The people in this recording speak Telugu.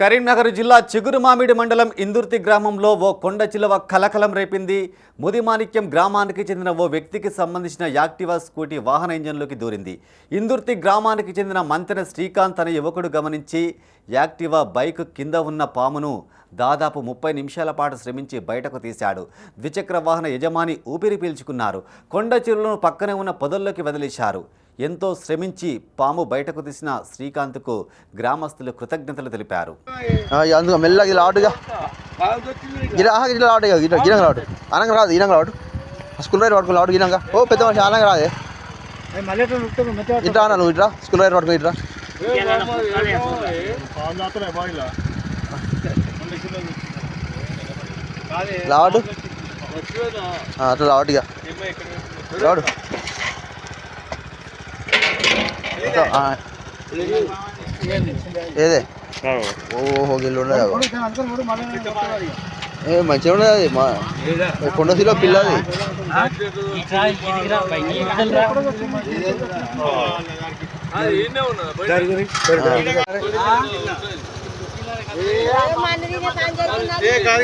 కరీంనగర్ జిల్లా చిగురుమామిడి మండలం ఇందుర్తి గ్రామంలో ఓ కొండ చిలువ కలకలం రేపింది. ముదిమాణిక్యం గ్రామానికి చెందిన ఓ వ్యక్తికి సంబంధించిన యాక్టివా స్కూటీ వాహన ఇంజన్లోకి దూరింది. ఇందుర్తి గ్రామానికి చెందిన మంతెన శ్రీకాంత్ అనే యువకుడు గమనించి యాక్టివా బైక్ కింద ఉన్న పామును దాదాపు ముప్పై నిమిషాల పాటు శ్రమించి బయటకు తీశాడు. ద్విచక్ర వాహన యజమాని ఊపిరి పీల్చుకున్నారు. కొండ చిరులను పక్కనే ఉన్న పొదల్లోకి వదిలేశారు. ఎంతో శ్రమించి పాము బయటకు తీసిన శ్రీకాంత్కు గ్రామస్తులు కృతజ్ఞతలు తెలిపారు. మెల్లగా గిరంగా అనంగా రాదు స్కూల్ రైడ్ ఓ పెద్ద మనిషి అనంగా రాదే. నువ్వు స్కూల్ రైడ్ ఆ, అట్లా ఆడు ఇక. ఆ. ఏదే? ఓహో గిల్లు ఉండదు ఏ మంచిగా ఉండదు అది మా కొండసిలో పిల్లది. చేస్తున్నారు